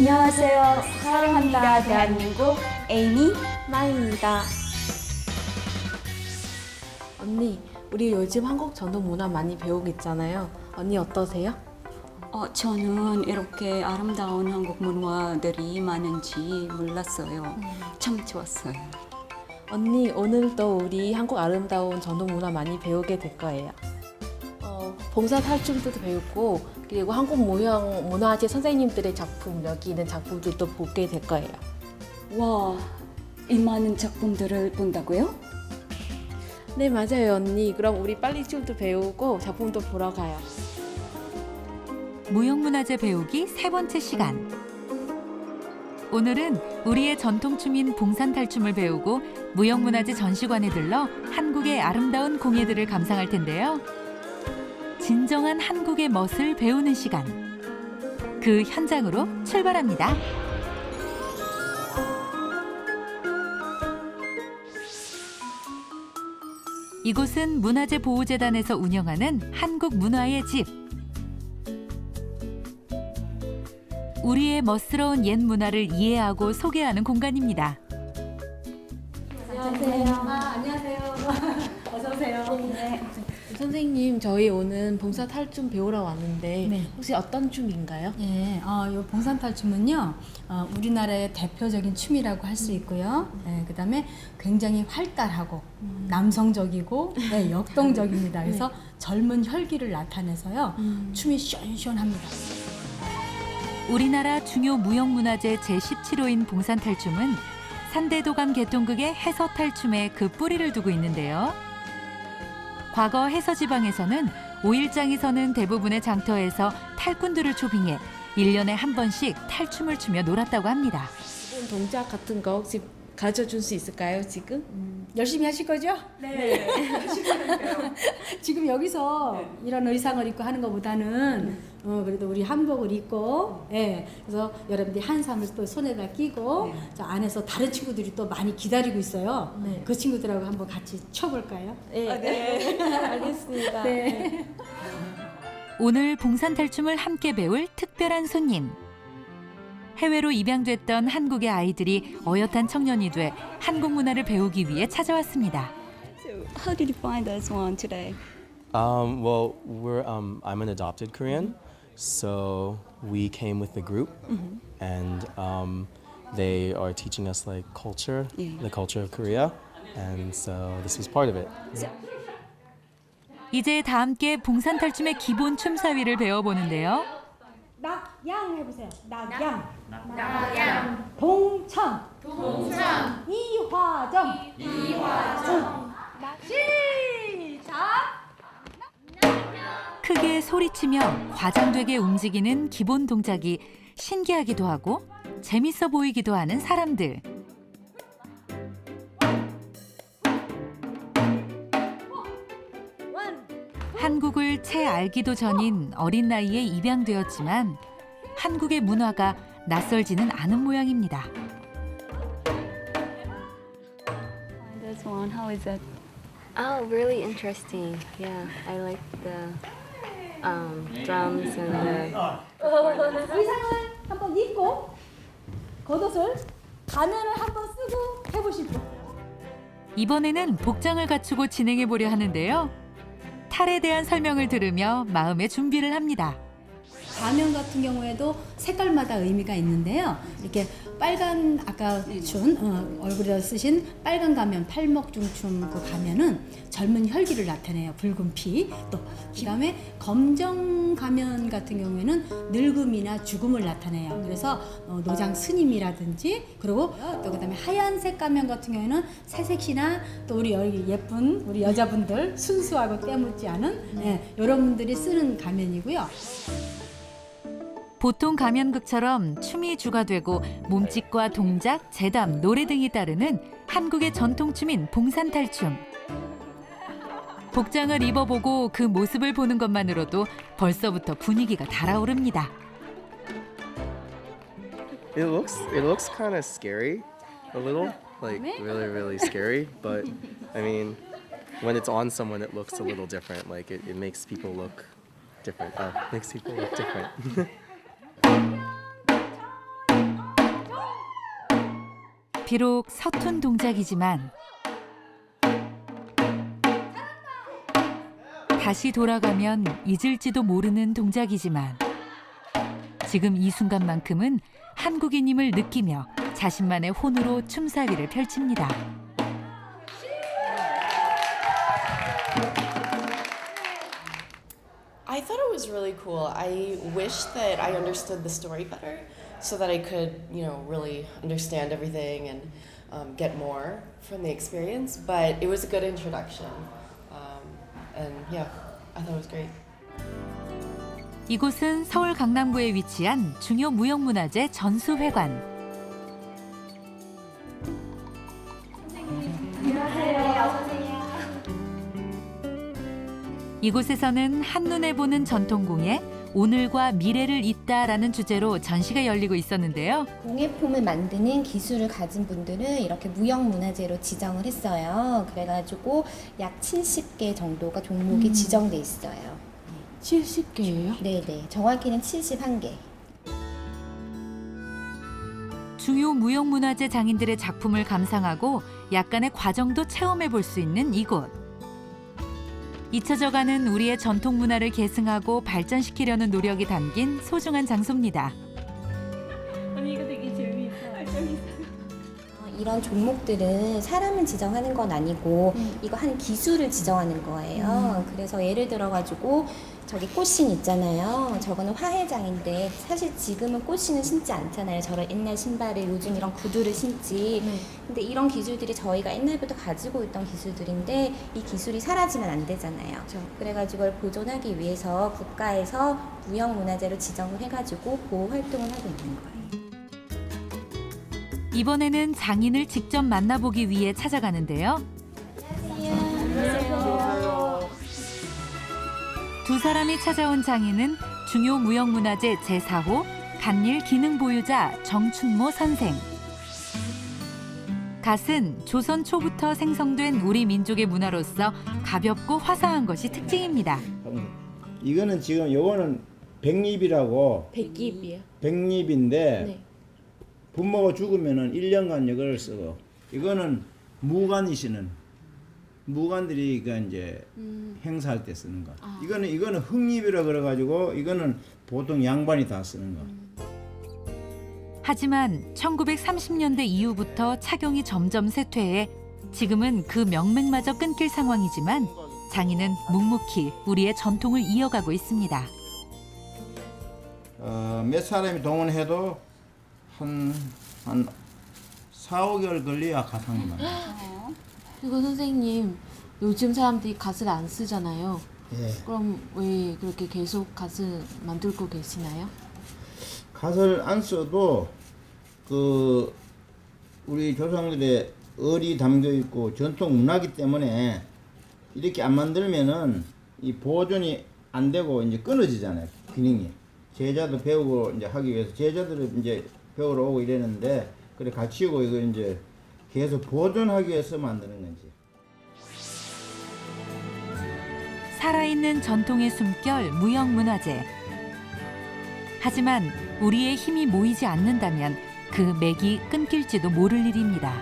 안녕하세요. 사랑한다 대한민국 에이미 마입니다. 언니, 우리 요즘 한국 전통 문화 많이 배우고 있잖아요. 언니 어떠세요? 어, 저는 이렇게 아름다운 한국 문화들이 많은지 몰랐어요. 참 좋았어요. 언니, 오늘도 우리 한국 아름다운 전통 문화 많이 배우게 될 거예요. 어, 봉사 탈춤도 배우고 그리고 한국 무형 문화재 선생님들의 작품 여기 있는 작품들도 보게 될 거예요. 와, 이 많은 작품들을 본다고요? 네 맞아요 언니. 그럼 우리 빨리 춤도 배우고 작품도 보러 가요. 무형문화재 배우기 세 번째 시간. 오늘은 우리의 전통춤인 봉산탈춤을 배우고 무형문화재 전시관에 들러 한국의 아름다운 공예들을 감상할 텐데요. 진정한 한국의 멋을 배우는 시간. 그 현장으로 출발합니다. 이곳은 문화재 보호재단에서 운영하는 한국 문화의 집. 우리의 멋스러운 옛 문화를 이해하고 소개하는 공간입니다. 선생님 저희 오늘 봉사 탈춤 배우러 왔는데 네. 혹시 어떤 춤인가요? 예, 어, 요 봉산탈춤은요, 어, 우리나라의 대표적인 춤이라고 할 수 있고요. 예, 그 다음에 굉장히 활달하고 남성적이고 네, 역동적입니다. 그래서 젊은 혈기를 나타내서요, 춤이 시원시원합니다. 우리나라 중요 무형문화재 제17호인 봉산탈춤은 산대도감 개통극의 해서탈춤에 그 뿌리를 두고 있는데요. 과거 해서 지방에서는 오일장이 서는 대부분의 장터에서 탈꾼들을 초빙해 일년에한 번씩 탈춤을 추며 놀았다고 합니다. 동작 같은 거 혹시 가르쳐 줄수 있을까요 지금? 열심히 하실 거죠? 네. 지금 여기서 이런 의상을 입고 하는 것보다는 어, 그래도 우리 한복을 입고, 예. 그래서 여러분들이 한삼을 또 손에다 끼고, 저 안에서 다른 친구들이 또 많이 기다리고 있어요. 네. 그 친구들하고 한번 같이 쳐볼까요? 네, 네. 알겠습니다. 네. 오늘 봉산탈춤을 함께 배울 특별한 손님. 해외로 입양됐던 한국의 아이들이 어엿한 청년이 돼 한국 문화를 배우기 위해 찾아왔습니다. So, how did you find this one today? Um, well, we're um, I'm an adopted Korean, so we came with the group, and um, they are teaching us like culture, Yeah. the culture of Korea, and so this was part of it. 이제 다 함께 봉산탈춤의 기본 춤사위를 배워보는데요. 낙양 해보세요. 낙양. 낙양. 동천. 동천. 이화정. 이화정. 시작. 크게 소리치며 과장되게 움직이는 기본 동작이 신기하기도 하고 재밌어 보이기도 하는 사람들. 한국을 채 알기도 전인 어린 나이에 입양되었지만 한국의 문화가 낯설지는 않은 모양입니다. This one. How is it? Oh, really interesting. Yeah, I like the um, drums and the. 의상을 한번 입고 겉옷을 가면을 한번 쓰고 해보시고 이번에는 복장을 갖추고 진행해 보려 하는데요. 탈에 대한 설명을 들으며 마음의 준비를 합니다. 가면 같은 경우에도 색깔마다 의미가 있는데요. 이렇게 빨간 아까 춘 어, 얼굴에 쓰신 빨간 가면 팔목 중춤 그 가면은 젊은 혈기를 나타내요. 붉은 피. 또 그다음에 검정 가면 같은 경우에는 늙음이나 죽음을 나타내요. 그래서 어, 노장 스님이라든지 그리고 또 그다음에 하얀색 가면 같은 경우에는 새색시나 또 우리 여기 예쁜 우리 여자분들 순수하고 때묻지 않은 예, 이런 분들이 쓰는 가면이고요. 보통 가면극처럼 춤이 주가 되고 몸짓과 동작, 재담, 노래 등이 따르는 한국의 전통춤인 봉산탈춤. 복장을 입어보고 그 모습을 보는 것만으로도 벌써부터 분위기가 달아오릅니다. It looks it looks kind of scary, a little like really really scary. But I mean, when it's on someone, it looks a little different. Like it, it makes people look different. Oh, makes people look different. 비록 서툰 동작이지만 다시 돌아가면 잊을지도 모르는 동작이지만 지금 이 순간만큼은 한국인임을 느끼며 자신만의 혼으로 춤사위를 펼칩니다. so that I could, you know, really understand everything and um, get more from the experience. But it was a good introduction. Um, and yeah, I thought it was great. 이곳은 서울 강남구에 위치한 중요 무형문화재 전수회관. 이곳에서는 한눈에 보는 전통공예 오늘과 미래를 잇다라는 주제로 전시가 열리고 있었는데요. 공예품을 만드는 기술을 가진 분들은 이렇게 무형문화재로 지정을 했어요. 그래가지고 약 70개 정도가 종목이 지정돼 있어요. 70개예요? 네네. 정확히는 71개. 중요 무형문화재 장인들의 작품을 감상하고 약간의 과정도 체험해 볼 수 있는 이곳. 잊혀져가는 우리의 전통 문화를 계승하고 발전시키려는 노력이 담긴 소중한 장소입니다. 어, 이런 종목들은 사람을 지정하는 건 아니고 이거 한 기술을 지정하는 거예요. 그래서 예를 들어 가지고 저기 꽃신 있잖아요. 저거는 화해장인데 사실 지금은 꽃신을 신지 않잖아요. 저런 옛날 신발을 요즘 이런 구두를 신지. 근데 이런 기술들이 저희가 옛날부터 가지고 있던 기술들인데 이 기술이 사라지면 안 되잖아요. 그래가지고 이걸 보존하기 위해서 국가에서 무형문화재로 지정을 해가지고 보호 활동을 하고 있는 거예요. 이번에는 장인을 직접 만나보기 위해 찾아가는데요. 두 사람이 찾아온 장인은 중요 무형문화재 제4호 간일 기능 보유자 정춘모 선생. 갓은 조선 초부터 생성된 우리 민족의 문화로서 가볍고 화사한 것이 특징입니다. 이거는 지금 요거는 백립이라고 백입이요. 백립인데 네. 부모가 죽으면은 1년간 이걸 쓰고 이거는 무관이 쓰는 무관들이 그 이제 행사할 때 쓰는 거. 이거는 이거는 흑립이라 그래 가지고 이거는 보통 양반이 다 쓰는 거. 하지만 1930년대 이후부터 착용이 점점 쇠퇴해 지금은 그 명맥마저 끊길 상황이지만 장인은 묵묵히 우리의 전통을 이어가고 있습니다. 어, 몇 사람이 동원해도 한, 한 4, 5개월 걸려야 가상이 만 그리고 선생님 요즘 사람들이 갓을 안 쓰잖아요. 예. 그럼 왜 그렇게 계속 갓을 만들고 계시나요? 갓을 안 써도 그 우리 조상들의 의리 담겨 있고 전통 문화기 때문에 이렇게 안 만들면은 이 보존이 안 되고 이제 끊어지잖아요 기능이 제자도 배우고 이제 하기 위해서 제자들은 이제 배우러 오고 이랬는데 그래 오고 이거 이제 계속 보존하기 위해서 만드는 거지. 살아있는 전통의 숨결 무형문화재. 하지만 우리의 힘이 모이지 않는다면 그 맥이 끊길지도 모를 일입니다.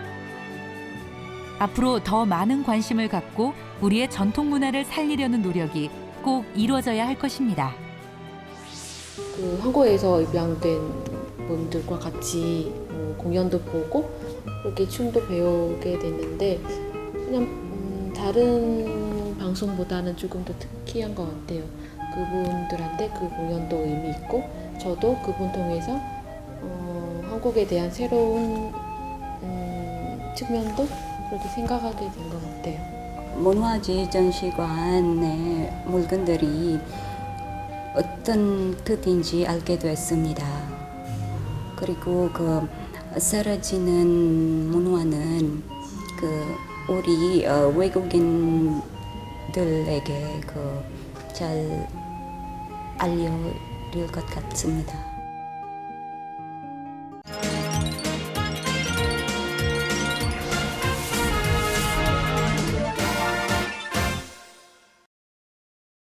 앞으로 더 많은 관심을 갖고 우리의 전통 문화를 살리려는 노력이 꼭 이루어져야 할 것입니다. 그 한국에서 입양된 분들과 같이 뭐 공연도 보고 그렇게 춤도 배우게 됐는데 그냥 음, 다른 방송보다는 조금 더 특이한 것 같아요. 그분들한테 그 공연도 의미 있고 저도 그분 통해서 어, 한국에 대한 새로운 음, 측면도 그렇게 생각하게 된 것 같아요. 문화재 전시관의 물건들이 어떤 뜻인지 알게 됐습니다. 그리고 그 사라지는 문화는 그 우리 어, 외국인들에게 그 잘 알려질 것 같습니다.